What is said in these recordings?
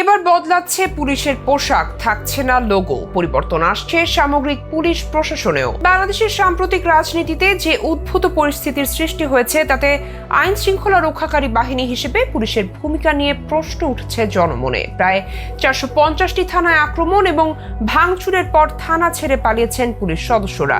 এবার বদলাচ্ছে পুলিশের পোশাক, থাকছে না লোগো পরিবর্তন আসছে সামগ্রিক পুলিশ প্রশাসনেও। বাংলাদেশের সাম্প্রতিক রাজনীতিতে যে উদ্ভূত পরিস্থিতির সৃষ্টি হয়েছে, তাতে আইন শৃঙ্খলা রক্ষাকারী বাহিনী হিসেবে পুলিশের ভূমিকা নিয়ে প্রশ্ন উঠছে জনমনে। প্রায় চারশো পঞ্চাশটি থানায় আক্রমণ এবং ভাঙচুরের পর থানা ছেড়ে পালিয়েছেন পুলিশ সদস্যরা।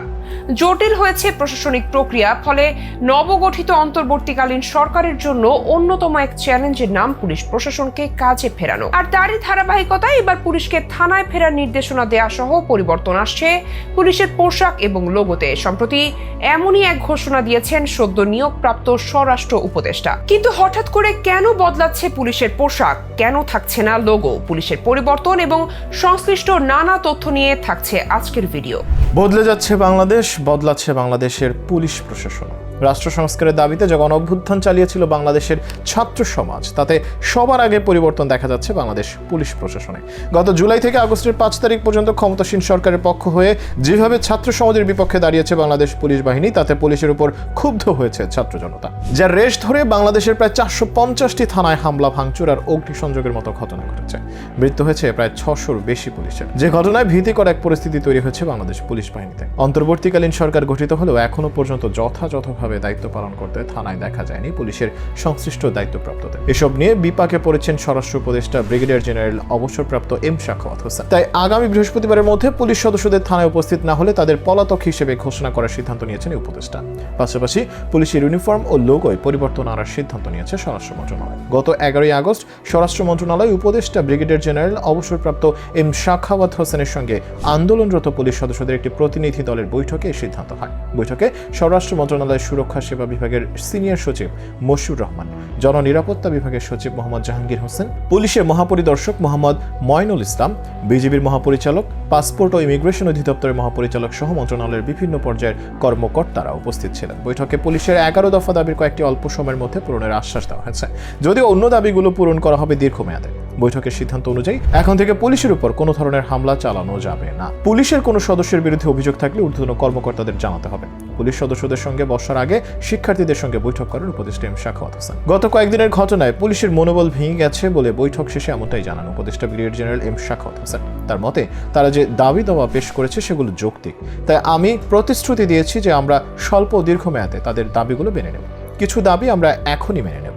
জটিল হয়েছে প্রশাসনিক প্রক্রিয়া, ফলে নবগঠিত অন্তর্বর্তীকালীন সরকারের জন্য অন্যতম এক চ্যালেঞ্জের নাম পুলিশ প্রশাসনকে কাজে ফেরানো। আর তারই ধারাবাহিকতায় এবার পুলিশকে থানায় ফেরার নির্দেশনা দেয়া সহ পরিবর্তন আসছে। পুলিশের পোশাক এবং লোগোতে সম্প্রতি এমনই এক ঘোষণা দিয়েছেন সদ্য নিয়োগপ্রাপ্ত স্বরাষ্ট্র উপদেষ্টা। কিন্তু হঠাৎ করে কেন বদলাচ্ছে পুলিশের পোশাক? কেন থাকছে না লোগো? পুলিশের পরিবর্তন এবং সংশ্লিষ্ট নানা তথ্য নিয়ে থাকছে আজকের ভিডিও। বদলে যাচ্ছে বাংলাদেশ, বদলাচ্ছে বাংলাদেশের পুলিশ প্রশাসন। রাষ্ট্র সংস্কারের দাবিতে যখন অভ্যুত্থান চালিয়েছিল বাংলাদেশের ছাত্র সমাজ। তাতে সবার আগে পরিবর্তন দেখা যাচ্ছে বাংলাদেশ পুলিশ প্রশাসনে। গত জুলাই থেকে আগস্টের পাঁচ তারিখ পর্যন্ত ক্ষমতাসীন সরকারের পক্ষ হয়ে যেভাবে ছাত্র সমাজের বিপক্ষে দাঁড়িয়েছে বাংলাদেশ পুলিশ বাহিনী, তাতে পুলিশের উপর ক্ষুব্ধ হয়েছে ছাত্র জনতা। যার রেশ ধরে বাংলাদেশের প্রায় চারশো পঞ্চাশটি থানায় হামলা, ভাঙচুর আর অগ্নিসংযোগের মতো ঘটনা ঘটেছে। মৃত্যু হয়েছে প্রায় ছশোর বেশি পুলিশের। যে ঘটনায় ভীতিকর এক পরিস্থিতি তৈরি হয়েছে বাংলাদেশ পুলিশ বাহিনীতে। অন্তর্বর্তীকালীন সরকার গঠিত হলেও এখনও পর্যন্ত যথাযথভাবে দায়িত্ব পালন করতে থানায় দেখা যায়নি পুলিশের সংশ্লিষ্ট দায়িত্বপ্রাপ্তদের। এসব নিয়ে বিপাকে পড়েছেন স্বরাষ্ট্র উপদেষ্টা ব্রিগেডিয়ার জেনারেল অবসরপ্রাপ্ত এম শাখাওয়াত হোসেন। তাই আগামী বৃহস্পতিবারের মধ্যে পুলিশ সদস্যদের থানায় উপস্থিত না হলে তাদের পলাতক হিসেবে ঘোষণা করার সিদ্ধান্ত নিয়েছেন উপদেষ্টা। পাশাপাশি পুলিশের ইউনিফর্ম ও লোগোয় পরিবর্তন আনার সিদ্ধান্ত নিয়েছে স্বরাষ্ট্র মন্ত্রণালয়। গত এগারোই আগস্ট স্বরাষ্ট্র মন্ত্রণালয় উপদেষ্টা ব্রিগেডিয়ার জেনারেল অবসরপ্রাপ্ত এম শাখাওয়াত হোসেনের সঙ্গে আন্দোলনরত পুলিশ সদস্যদের একটি প্রতিনিধি দলের বৈঠকে এই সিদ্ধান্ত হয়। বৈঠকে স্বরাষ্ট্র মন্ত্রণালয়ের সুরক্ষা সেবা বিভাগের সিনিয়র সচিব মশিউর রহমান, জননিরাপত্তা বিভাগের সচিব মোহাম্মদ জাহাঙ্গীর হোসেন, পুলিশের মহাপরিদর্শক মোহাম্মদ ময়নুল ইসলাম, বিজিবির মহাপরিচালক, পাসপোর্ট ও ইমিগ্রেশন অধিদপ্তরের মহাপরিচালক সহ মন্ত্রণালয়ের বিভিন্ন পর্যায়ের কর্মকর্তারা উপস্থিত ছিলেন। বৈঠকে পুলিশের এগারো দফা দাবির কয়েকটি অল্প সময়ের মধ্যে পূরণের আশ্বাস দেওয়া হয়েছে। যদিও অন্য দাবিগুলো পূরণ করা হবে দীর্ঘমেয়াদে। বৈঠকের সিদ্ধান্ত অনুযায়ী এখন থেকে পুলিশের উপর কোনো ধরনের হামলা চালানো যাবে না। পুলিশের কোনো সদস্যের বিরুদ্ধে অভিযোগ থাকলে ঊর্ধ্বতন কর্মকর্তাদের জানাতে হবে। পুলিশ সদস্যদের সঙ্গে বসার আগে শিক্ষার্থীদের সঙ্গে বৈঠক করেন উপদেষ্টা এম শাখাওয়াত হোসেন। গত কয়েকদিনের ঘটনায় পুলিশের মনোবল ভেঙে গেছে বলে বৈঠক শেষে এমনটাই জানান উপদেষ্টা brigadier general M Shakhawat Hossain. তার মতে, তারা যে দাবি দাওয়া পেশ করেছে সেগুলো যৌক্তিক। তাই আমি প্রতিশ্রুতি দিয়েছি যে আমরা স্বল্প দীর্ঘমেয়াদে তাদের দাবিগুলো মেনে নেব। কিছু দাবি আমরা এখনই মেনে নেব।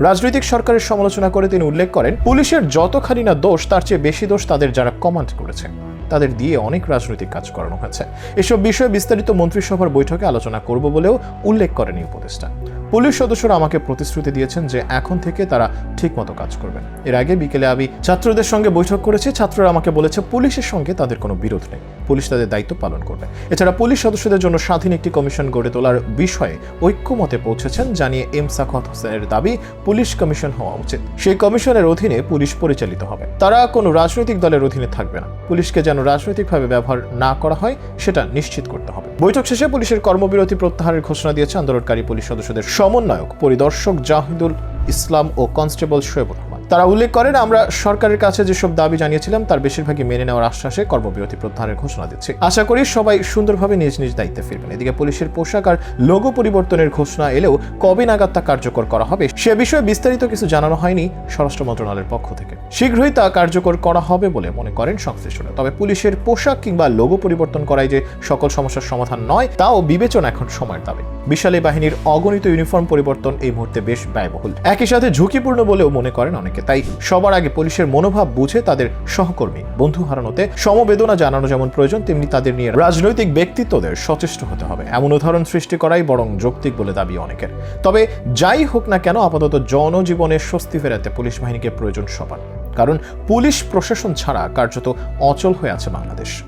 রাজনৈতিক সরকারের সমালোচনা করে তিনি উল্লেখ করেন, পুলিশের যতখানি না দোষ, তার চেয়ে বেশি দোষ তাদের যারা কমান্ড করেছে। তাদের দিয়ে অনেক রাজনৈতিক কাজ করানো হয়েছে। এসব বিষয়ে বিস্তারিত মন্ত্রিসভার বৈঠকে আলোচনা করব বলেও উল্লেখ করেন এই উপদেষ্টা। পুলিশ সদস্যরা আমাকে প্রতিশ্রুতি দিয়েছেন যে এখন থেকে তারা ঠিকমতো কাজ করবেন এর আগে বিকেলে আমি ছাত্রদের সঙ্গে বৈঠক করেছি। ছাত্ররা আমাকে বলেছে, পুলিশের সঙ্গে তাদের কোনো বিরোধ নেই। পুলিশ তাদের দায়িত্ব পালন করবে। এছাড়া পুলিশ সদস্যদের জন্য স্বাধীন একটি কমিশন গড়ে তোলার বিষয়ে ঐক্যমতে পৌঁছেছেন, জানিয়ে এম সাখত হোসেনের দাবি, পুলিশ কমিশন হওয়া উচিত। সেই কমিশনের অধীনে পুলিশ পরিচালিত হবে। তারা কোনো রাজনৈতিক দলের অধীনে থাকবে না। পুলিশকে যেন রাজনৈতিকভাবে ব্যবহার না করা হয়, সেটা নিশ্চিত করতে হবে। বৈঠক শেষে পুলিশের কর্মবিরতি প্রত্যাহারের ঘোষণা দিয়েছে আন্দোলনকারী পুলিশ সদস্যদের সমন্বয়ক পরিদর্শক জাহিদুল ইসলাম ও কনস্টেবল রহমান তারা উল্লেখ করেন, আমরা সরকারের কাছে যেসব দাবি জানিয়েছিলাম, তার বেশিরভাগই মেনে নেওয়ার আশ্বাসে কর্মবিরতি প্রত্যাহারের ঘোষণা দিচ্ছে। আশা করি সবাই সুন্দরভাবে নিজ নিজ দায়িত্বে ফিরবেন। এদিকে পুলিশের পোশাক আর লোগো পরিবর্তনের ঘোষণা এলেও কবে নাগাদ তা কার্যকর করা হবে, সে বিষয়ে বিস্তারিত কিছু জানানো হয়নি স্বরাষ্ট্র মন্ত্রণালয়ের পক্ষ থেকে। শীঘ্রই তা কার্যকর করা হবে বলে মনে করেন সংশ্লিষ্টরা। তবে পুলিশের পোশাক কিংবা লোগো পরিবর্তন করাই যে সকল সমস্যার সমাধান নয়, তাও বিবেচনা এখন সময়ের দাবি। বিশাল বাহিনীর অগণিত ইউনিফর্ম পরিবর্তন এই মুহূর্তে বেশ ব্যয়বহুল। একই সাথে ঝুঁকিপূর্ণ বলেও মনে করেন অনেকে। তাই সবার আগে পুলিশের মনোভাব বুঝে তাদের সহকর্মী বন্ধু হারানোতে সমবেদনা জানানো যেমন প্রয়োজন, তেমনি তাদের নিয়ে রাজনৈতিক ব্যক্তিত্বদের সচেষ্ট হতে হবে। এমন উদাহরণ সৃষ্টি করাই বরং যৌক্তিক বলে দাবি অনেকের। তবে যাই হোক না কেন, আপাতত জনজীবনে স্বস্তি ফেরাতে পুলিশ বাহিনীকে প্রয়োজন সবার। কারণ পুলিশ প্রশাসন ছাড়া কার্যত অচল হয়ে আছে বাংলাদেশ।